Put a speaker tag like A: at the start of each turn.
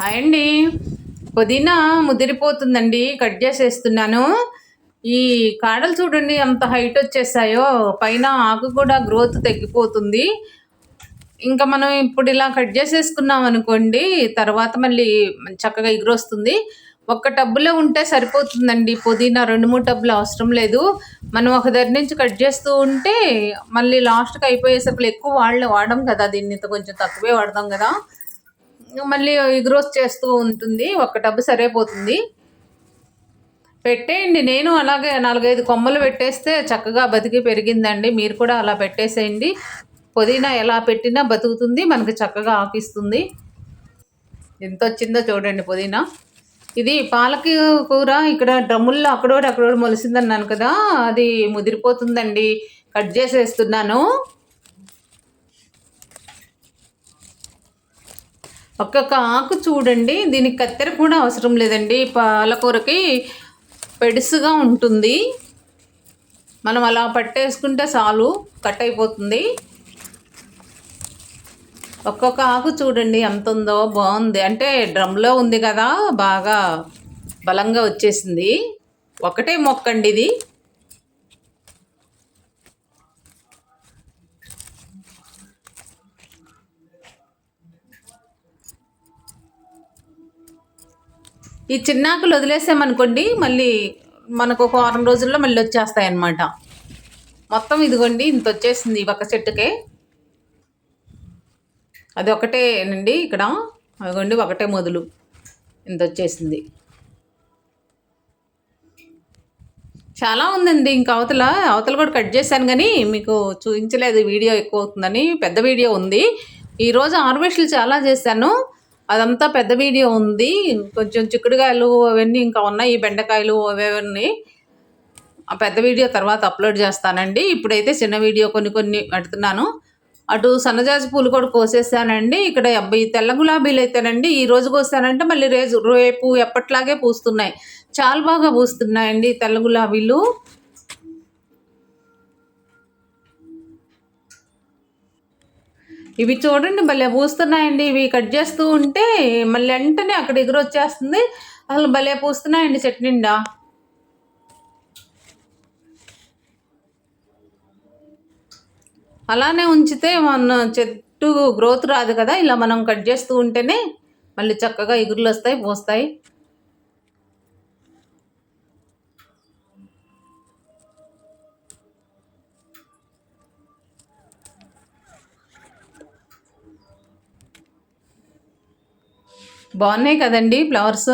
A: Hi అండి. పుదీనా ముదిరిపోతుందండి. Cut చేసేస్తున్నాను. ఈ కాడలు చూడండి అంత హైట్ వచ్చేసాయో. పైన ఆకు కూడా గ్రోత్ తగ్గిపోతుంది. ఇంకా మనం ఇప్పుడు ఇలా కట్ చేసేసుకున్నాం అనుకోండి తర్వాత మళ్ళీ చక్కగా ఎగురొస్తుంది. ఒక్క టబ్బులో ఉంటే సరిపోతుందండి. పుదీనా రెండు మూడు టబ్బులు అవసరం లేదు. మనం ఒక దగ్గర నుంచి కట్ చేస్తూ ఉంటే మళ్ళీ లాస్ట్కి అయిపోయేసరికి ఎక్కువ వాళ్ళ వాడడం కదా. దీన్ని ఇంత కొంచెం తక్కువే వాడదాం కదా. మళ్ళీ ఎగురోస్ చేస్తూ ఉంటుంది. ఒక టబ్బు సరిపోతుంది. పెట్టేయండి. నేను అలాగే నాలుగైదు కొమ్మలు పెట్టేస్తే చక్కగా బతికి పెరిగిందండి. మీరు కూడా అలా పెట్టేసేయండి. పుదీనా ఎలా పెట్టినా బతుకుతుంది. మనకి చక్కగా ఆకిస్తుంది ఎంత వచ్చిందో చూడండి పుదీనా. ఇది పాలకి కూర ఇక్కడ డ్రమ్ముల్లో అక్కడోటి అక్కడోటి మొలిసిందన్నాను కదా. అది ముదిరిపోతుందండి. కట్ చేసేస్తున్నాను. ఒక్కొక్క ఆకు చూడండి దీనికి కత్తెర కూడా అవసరం లేదండి. పాలకూరకి పెడుసుగా ఉంటుంది. మనం అలా పట్టేసుకుంటే చాలు కట్ అయిపోతుంది. ఒక్కొక్క ఆకు చూడండి ఎంత ఉందో బాగుంది. అంటే డ్రమ్లో ఉంది కదా బాగా బలంగా వచ్చేసింది. ఒకటే మొక్కండి ఇది. ఈ చిన్నాకులు వదిలేసామనుకోండి మళ్ళీ మనకు ఒక వారం రోజుల్లో మళ్ళీ వచ్చేస్తాయి అన్నమాట మొత్తం ఇదిగోండి ఇంత వచ్చేసింది ఒక చెట్టుకే. అది ఒకటేనండి ఇక్కడ. అదిగోండి ఒకటే మొదలు. ఇంత వచ్చేసింది. చాలా ఉందండి ఇంకా అవతల అవతల కూడా కట్ చేశాను కానీ మీకు చూపించలేదు వీడియో ఎక్కువ అవుతుందని పెద్ద వీడియో ఉంది. ఈరోజు హార్వెస్ట్లు చాలా చేశాను. అదంతా పెద్ద వీడియో ఉంది. కొంచెం చిక్కుడుకాయలు అవన్నీ ఇంకా ఉన్నాయి బెండకాయలు అవన్నీ. ఆ పెద్ద వీడియో తర్వాత అప్లోడ్ చేస్తానండి. ఇప్పుడైతే చిన్న వీడియో కొన్ని కొన్ని పెడుతున్నాను. అటు సన్నజాజి పూలు కూడా కోసేసానండి. ఇక్కడ ఈ తెల్ల గులాబీలు అయితేనండి ఈ రోజు కోసానంటే మళ్ళీ రేజు రేపు ఎప్పట్లాగే పూస్తున్నాయి. చాలా బాగా పూస్తున్నాయండి తెల్ల గులాబీలు. ఇవి చూడండి భలే పూస్తున్నాయండి. ఇవి కట్ చేస్తూ ఉంటే మళ్ళీ వెంటనే అక్కడ ఎగురొచ్చేస్తుంది. అసలు భలే పూస్తున్నాయండి చెట్టు నిండా. అలానే ఉంచితే మన చెట్టు గ్రోత్ రాదు కదా ఇలా మనం కట్ చేస్తూ ఉంటేనే మళ్ళీ చక్కగా ఎగురులు వస్తాయి పోస్తాయి. బాగున్నాయి కదండి ఫ్లవర్స్?